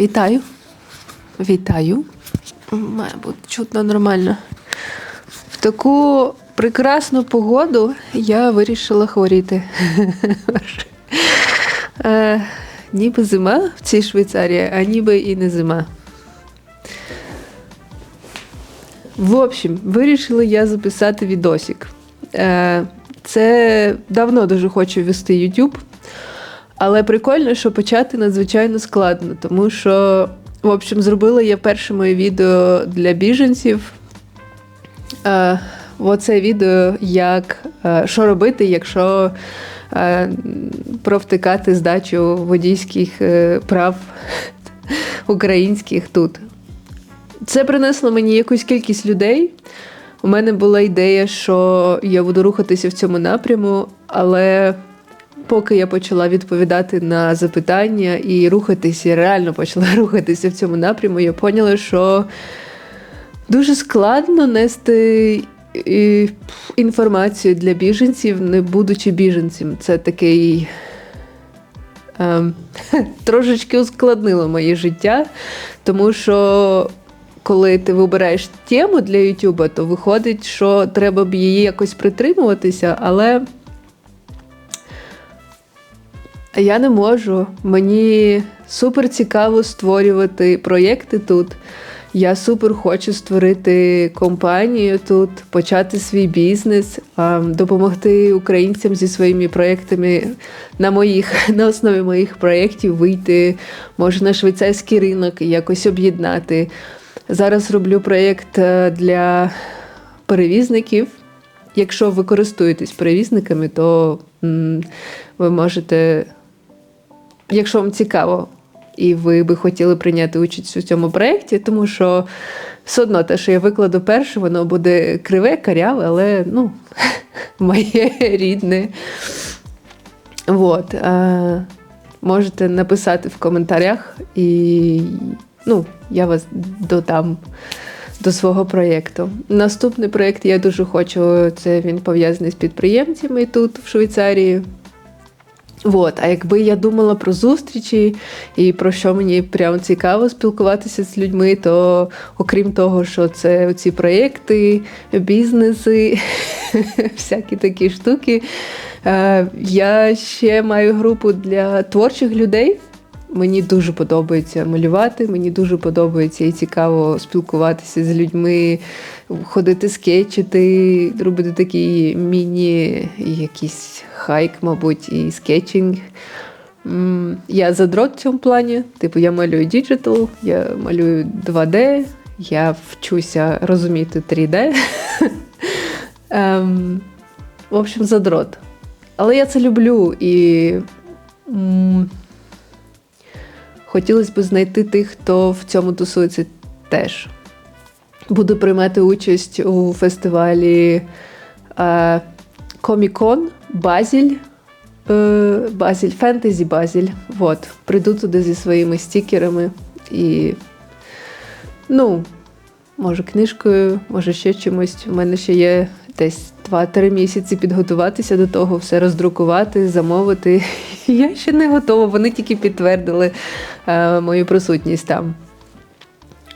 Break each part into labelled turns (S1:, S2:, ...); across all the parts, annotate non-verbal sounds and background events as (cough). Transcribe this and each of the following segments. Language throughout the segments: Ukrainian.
S1: Вітаю. Вітаю. Має бути чутно нормально. В таку прекрасну погоду я вирішила хворіти. (laughs) Е, ніби зима в цій Швейцарії, а ніби і не зима. В общем, вирішила я записати відосик. Е, Це давно дуже хочу вести YouTube. Але прикольно, що почати надзвичайно складно, тому що, в общем, зробила я перше моє відео для біженців. Е, оце відео, як е, що робити, якщо е, провтикати здачу водійських прав (laughs) українських тут. Це принесло мені якусь кількість людей. У мене була ідея, що я буду рухатися в цьому напряму, але поки я почала відповідати на запитання і рухатися, реально почала (laughs) рухатися в цьому напряму, я поняла, що дуже складно нести інформацію для біженців, не будучи біженцем. Це такий. Ем, (laughs) трошечки ускладнило моє життя, тому що коли ти вибираєш тему для Ютуба, то виходить, що треба б її якось притримуватися, але я не можу. Мені супер цікаво створювати проєкти тут. Я супер хочу створити компанію тут, почати свій бізнес, допомогти українцям зі своїми проєктами на моїх (laughs) на основі моїх проєктів вийти, може на швейцарський ринок і якось об'єднати. Зараз роблю проєкт е, для перевізників. Якщо ви користуєтесь перевізниками, то ви можете, якщо вам цікаво, і ви би хотіли прийняти участь у цьому проєкті, тому що все одно те, що я викладу перше, воно буде криве, каряве, але ну, (laughs) моє рідне. Вот. А, можете написати в коментарях, і ну, я вас додам до свого проєкту. Наступний проєкт я дуже хочу, це він пов'язаний з підприємцями тут, в Швейцарії. Вот. А якби я думала про зустрічі і про що мені прям цікаво спілкуватися з людьми, то окрім того, що це ці проєкти, бізнеси, (laughs) всякі такі штуки, е, я ще маю групу для творчих людей. Мені дуже подобається малювати, мені дуже подобається і цікаво спілкуватися з людьми, ходити скетчити, робити такі міні, якийсь хайк, мабуть, і скетчинг. Я задрот в цьому плані. Типу, я малюю діджитал, я малюю 2D, я вчуся розуміти 3D. (laughs) Ем, В общем, задрот. Але я це люблю і. Хотілося б знайти тих, хто в цьому тусується теж. Буду приймати участь у фестивалі е, Комікон Базіль. Е, Базіль, Фентезі Базіль. Вот. Прийду туди зі своїми стікерами і, ну, може, книжкою, може ще чимось. У мене ще є десь 2-3 місяці підготуватися до того, все роздрукувати, замовити. (laughs) Я ще не готова, вони тільки підтвердили е, мою присутність там.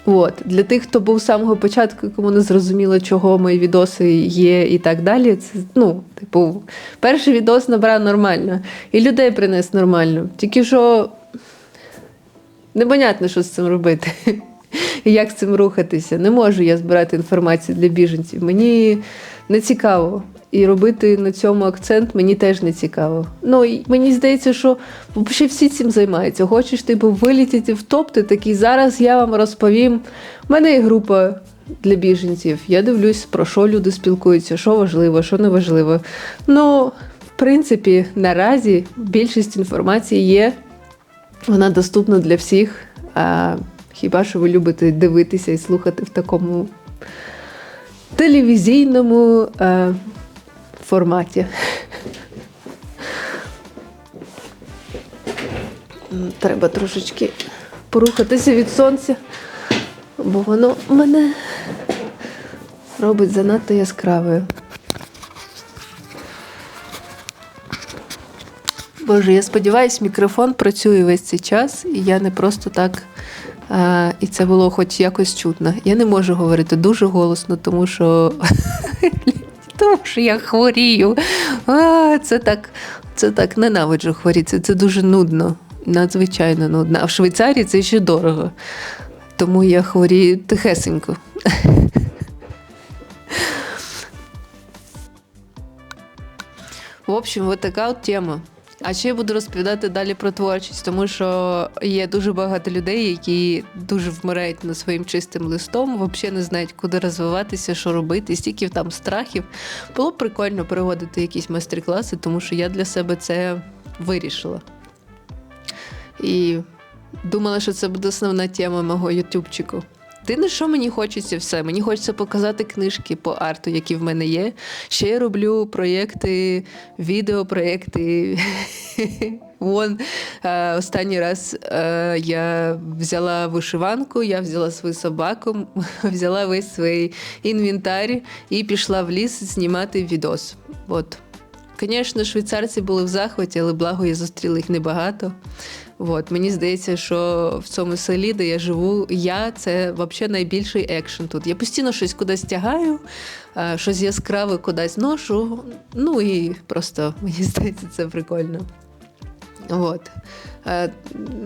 S1: От. Для тих, хто був з самого початку, кому не зрозуміло, чого мої відоси є і так далі. Це, ну, типу, перший відос набрав нормально, і людей принес нормально. Тільки що непонятно, що з цим робити. (laughs) І (laughs) як з цим рухатися. Не можу я збирати інформацію для біженців. Мені не цікаво. І робити на цьому акцент мені теж не цікаво. Ну і мені здається, що взагалі всі цим займаються. Хочеш типу вилітіти в топ, ти такий зараз я вам розповім. У мене є група для біженців. Я дивлюсь, про що люди спілкуються, що важливо, що не важливо. Ну, в принципі, наразі більшість інформації є, вона доступна для всіх. Хіба що ви любите дивитися і слухати в такому телевізійному е, форматі. Треба трошечки порухатися від сонця, бо воно мене робить занадто яскравою. Боже, я сподіваюся, мікрофон працює весь цей час, і я не просто так. А, і це було хоч якось чутно. Я не можу говорити дуже голосно, тому що, (laughs) тому що я хворію. А, це так, це так ненавиджу хворіти. Це дуже нудно, надзвичайно нудно. А в Швейцарії це ще дорого. Тому я хворію тихесенько. (laughs) В общем, вот така от тема. А ще я буду розповідати далі про творчість, тому що є дуже багато людей, які дуже вмирають над своїм чистим листом, взагалі не знають, куди розвиватися, що робити, стільки там страхів. Було б прикольно проводити якісь майстер-класи, тому що я для себе це вирішила. І думала, що це буде основна тема мого ютубчику. Єдине, що мені хочеться все. Мені хочеться показати книжки по арту, які в мене є. Ще я роблю проєкти, відеопроєкти. (laughs) Вон е, останній раз е, я взяла вишиванку, я взяла свою собаку, (laughs) взяла весь свій інвентар і пішла в ліс знімати відос. От. Звісно, швейцарці були в захваті, але благо я зустріла їх небагато. От, мені здається, що в цьому селі, де я живу, я це взагалі найбільший екшен тут. Я постійно щось кудись тягаю, щось яскраве кудись ношу. Ну і просто (laughs) мені здається, це прикольно. От. А,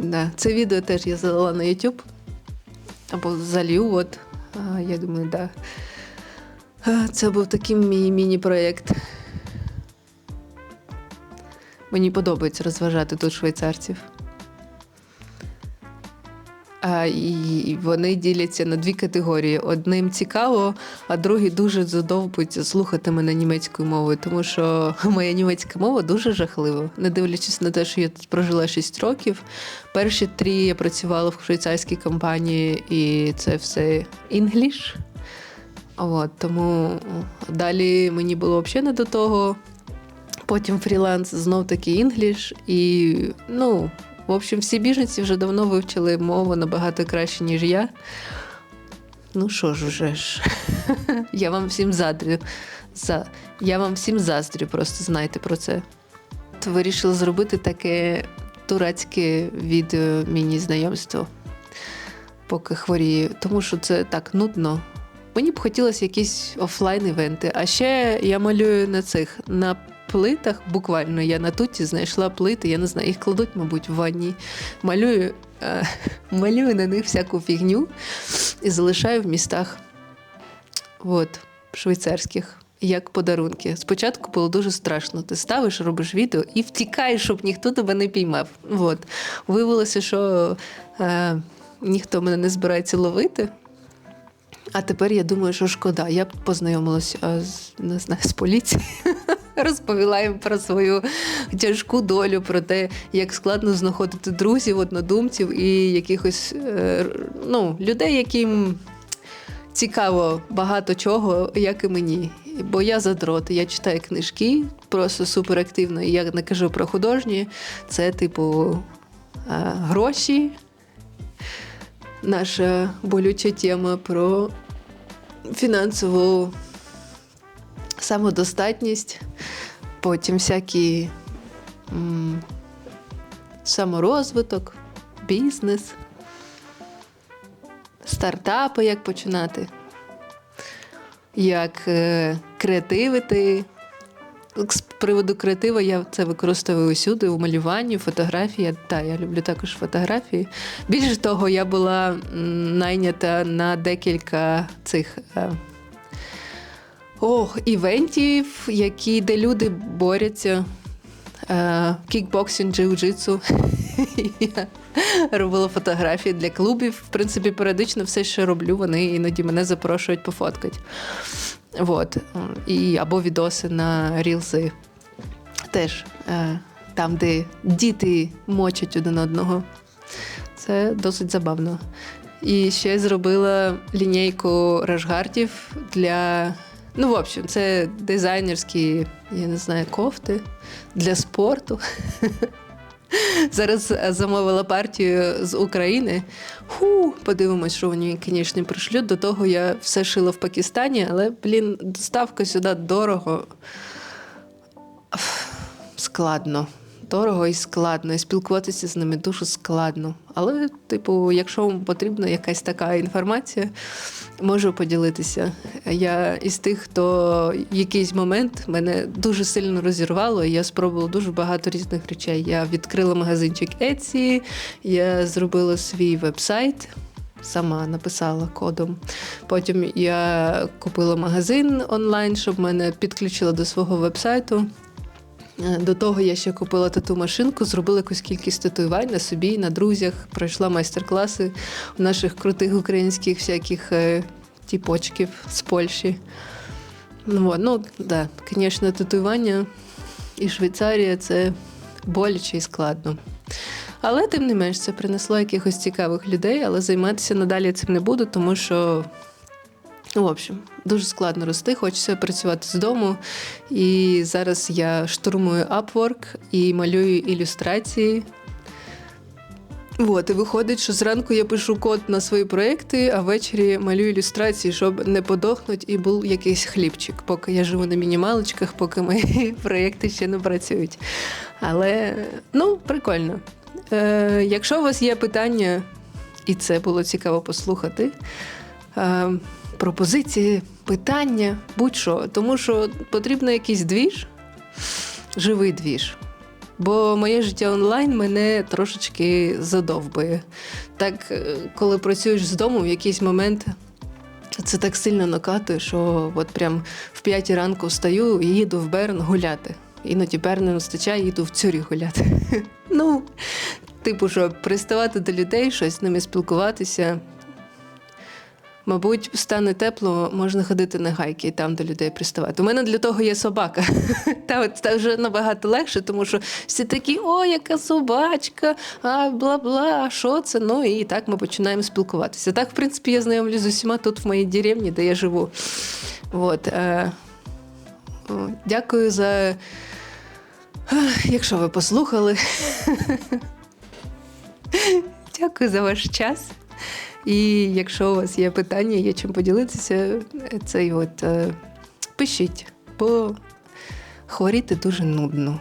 S1: да. Це відео теж я залила на YouTube. Або залью, от. А, я думаю, да. Це був такий мій міні-проєкт. Мені подобається розважати тут швейцарців. А, І вони діляться на дві категорії: одним цікаво, а другий дуже задовбують слухати мене німецькою мовою, тому що (laughs) моя німецька мова дуже жахлива. Не дивлячись на те, що я тут прожила 6 років. Перші три я працювала в швейцарській компанії, і це все інгліш. От, Тому далі мені було взагалі не до того. Потім фріланс знов таки інгліш. І ну, в общем, всі біженці вже давно вивчили мову набагато краще, ніж я. Ну що ж уже ж, (laughs) я вам всім задрю. За... Я вам всім заздрю, просто знайте про це. Вирішила зробити таке турецьке відео міні-знайомство, поки хворію, тому що це так нудно. Мені б хотілося якісь офлайн-івенти. А ще я малюю на цих на плитах, буквально я на туті знайшла плити, я не знаю, їх кладуть, мабуть, в ванні. Малюю, е, (laughs) малюю на них всяку фігню і залишаю в містах от, швейцарських. Як подарунки. Спочатку було дуже страшно. Ти ставиш, робиш відео і втікаєш, щоб ніхто тебе не піймав. От. Виявилося, що е, ніхто мене не збирається ловити. А тепер я думаю, що шкода. Я б познайомилася з не знаю, з поліцією. (laughs) Розповіла їм про свою тяжку долю, про те, як складно знаходити друзів, однодумців і якихось е, ну, людей, яким цікаво багато чого, як і мені. Бо я задрот, я читаю книжки, просто суперактивно. І я не кажу про художні. Це, типу, е, гроші. Наша болюча тема про фінансову самодостатність, потім всякі м, саморозвиток, бізнес, стартапи, як починати, як е, креативити. З приводу креатива я це використовую усюди у малюванні, фотографії. Так, я люблю також фотографії. Більше того, я була найнята на декілька цих е, ох, івентів, які, де люди борються. Е, кікбоксинг, джиу-джитсу. Я (laughs) робила фотографії для клубів. В принципі, періодично все, що роблю, вони іноді мене запрошують пофоткати. Вот. І, Або відоси на рілси. Теж е, там, де діти мочать один одного. Це досить забавно. І ще зробила лінійку рашгардів для. Ну, в общем, це дизайнерські, я не знаю, кофти для спорту. (laughs) Зараз замовила партію з України. Ху, подивимось, що вони, звісно, пришлють. До того я все шила в Пакистані, але, блін, доставка сюди дорого. Складно. Дорого і складно, і спілкуватися з ними дуже складно. Але, типу, якщо вам потрібна якась така інформація, можу поділитися. Я із тих, хто якийсь момент мене дуже сильно розірвало, і я спробувала дуже багато різних речей. Я відкрила магазинчик Etsy, я зробила свій веб-сайт. Сама написала кодом. Потім я купила магазин онлайн, щоб мене підключила до свого вебсайту. Е, До того я ще купила тату машинку, зробила якусь кількість татуювань на собі, на друзях, пройшла майстер-класи у наших крутих українських всяких е, тіпочків з Польщі. Ну, ну да, звісно, татуювання і Швейцарія це боляче і складно. Але тим не менш, це принесло якихось цікавих людей, але займатися надалі цим не буду, тому що Ну, в общем, дуже складно рости, хочеться працювати з дому. І зараз я штурмую Upwork і малюю ілюстрації. От, і виходить, що зранку я пишу код на свої проекти, а ввечері малюю ілюстрації, щоб не подохнуть і був якийсь хлібчик, поки я живу на мінімалочках, поки мої (laughs) проекти ще не працюють. Але ну, прикольно. Е, якщо у вас є питання, і це було цікаво послухати. Е, пропозиції, питання, будь-що. Тому що потрібно якийсь двіж, живий двіж. Бо моє життя онлайн мене трошечки задовбує. Так, е, коли працюєш з дому, в якийсь момент це так сильно накатує, що от прям в п'ятій ранку встаю і їду в Берн гуляти. Іноді Берн не вистачає, їду в Цюріх гуляти. (laughs) Ну, типу, щоб приставати до людей, щось з ними спілкуватися. Мабуть, стане тепло, можна ходити на гайки і там до людей приставати. У мене для того є собака. (laughs) Та от це вже набагато легше, тому що всі такі, о, яка собачка, а бла бла, а що це? Ну і так ми починаємо спілкуватися. Так, в принципі, я знайомлюсь з усіма тут в моїй деревні, де я живу. От, е, дякую за. Якщо ви послухали. (laughs) Дякую за ваш час. І якщо у вас є питання, є чим поділитися, цей от е, пишіть, бо хворіти дуже нудно.